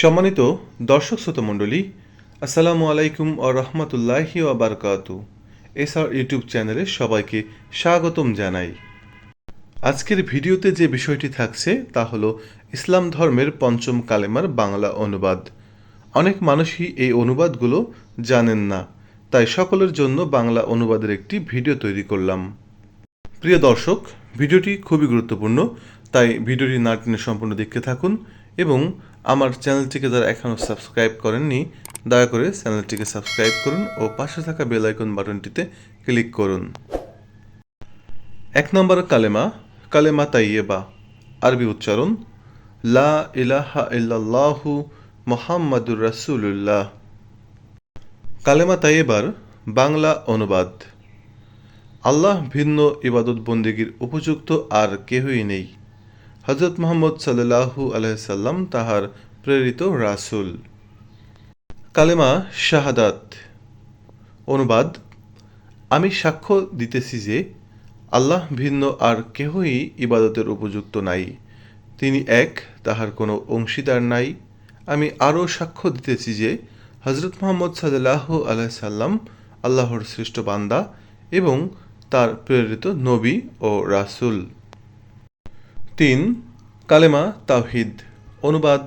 সম্মানিত দর্শক শ্রোতা মণ্ডলী, আসসালামু আলাইকুম ও রহমতুল্লাহি বারকাত। এসআর ইউটিউব চ্যানেলে সবাইকে স্বাগতম জানাই। আজকের ভিডিওতে যে বিষয়টি থাকছে তা হলো ইসলাম ধর্মের পঞ্চম কালেমার বাংলা অনুবাদ। অনেক মানুষই এই অনুবাদগুলো জানেন না, তাই সকলের জন্য বাংলা অনুবাদের একটি ভিডিও তৈরি করলাম। প্রিয় দর্শক, ভিডিওটি খুবই গুরুত্বপূর্ণ তাই ভিডিওটি না টেনে সম্পূর্ণ দেখতে থাকুন এবং আমার চ্যানেলটিকে যারা এখনও সাবস্ক্রাইব করেননি, দয়া করে চ্যানেলটিকে সাবস্ক্রাইব করুন ও পাশে থাকা বেল আইকন বাটনটিতে ক্লিক করুন। এক নম্বর কালেমা কালেমা তাইয়েবা আরবি উচ্চারণ, লা ইলাহা ইল্লাল্লাহু মোহাম্মদুর রাসূলুল্লাহ। কালেমা তাইয়েবার বাংলা অনুবাদ, আল্লাহ ভিন্ন ইবাদত বন্দিগির উপযুক্ত আর কেহই নেই। হজরত মোহাম্মদ সাল্লাহু আলহাম তাহার প্রেরিত রাসূল। কালেমা শাহাদাত। অনুবাদ, আমি সাক্ষ্য দিতেছি যে আল্লাহ ভিন্ন আর কেহই ইবাদতের উপযুক্ত নাই। তিনি এক, তাহার কোনো অংশীদার নাই। আমি আরও সাক্ষ্য দিতেছি যে হজরত মোহাম্মদ সাল্লাহ আলাইসাল্লাম আল্লাহর শ্রেষ্ঠ বান্দা এবং তার প্রেরিত নবী ও রাসূল। তিন, কালেমা তাহিদ অনুবাদ,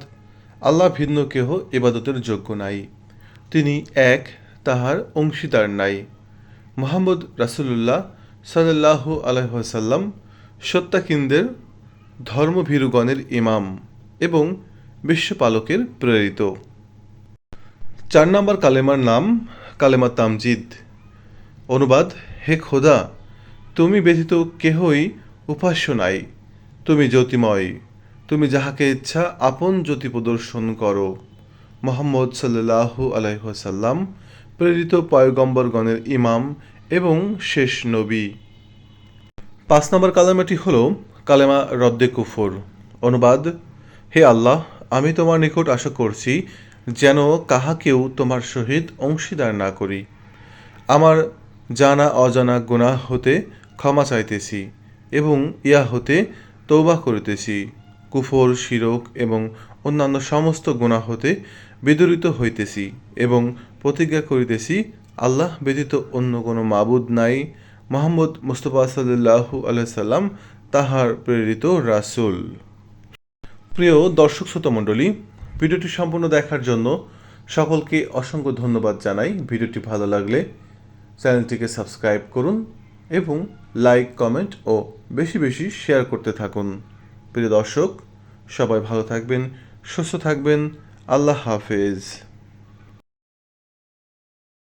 আল্লাহ ভিন্ন কেহ ইবাদতের যোগ্য নাই। তিনি এক, তাহার অংশীদার নাই। মোহাম্মদ রাসূলুল্লাহ সাল্লাহু আলহাসাল্লাম সত্যাকিনদের ধর্মভীরুগণের ইমাম এবং বিশ্বপালকের প্রেরিত। চার নম্বর কালেমার নাম কালেমা তামজিদ। অনুবাদ, হে খোদা, তুমি ব্যতীত কেহই উপাস্য নাই। তুমি জ্যোতিময়, তুমি যাহাকে ইচ্ছা আপন জ্যোতি প্রদর্শন করো। মোহাম্মদ সাল্লাহু আলাইসাল্লাম প্রেরিত পয়গম্বরগণের ইমাম এবং শেষ নবী। পাঁচ নম্বর কালেমাটি হল কালেমা রদ্দে কুফর। অনুবাদ, হে আল্লাহ, আমি তোমার নিকট আশা করছি যেন কাহাকেও তোমার সহিত অংশীদার না করি। আমার জানা অজানা গুনাহ হতে ক্ষমা চাইতেছি এবং ইয়া হতে তৌবা করিতেছি, কুফর, শিরক এবং অন্যান্য সমস্ত গুণা হতে বিদরিত হইতেছি এবং প্রতিজ্ঞা করিতেছি, আল্লাহ ব্যতীত অন্য কোনো মাবুদ নাই। মোহাম্মদ মুস্তফা সাল্লাহু আলাইসাল্লাম তাহার প্রেরিত রাসূল। প্রিয় দর্শক শ্রোতা মণ্ডলী, ভিডিওটি সম্পূর্ণ দেখার জন্য সকলকে অসংখ্য ধন্যবাদ জানাই। ভিডিওটি ভালো লাগলে চ্যানেলটিকে সাবস্ক্রাইব করুন এবং লাইক কমেন্ট ও বেশি বেশি শেয়ার করতে থাকুন। প্রিয় দর্শক, সবাই ভালো থাকবেন, সুস্থ থাকবেন। আল্লাহ হাফেজ।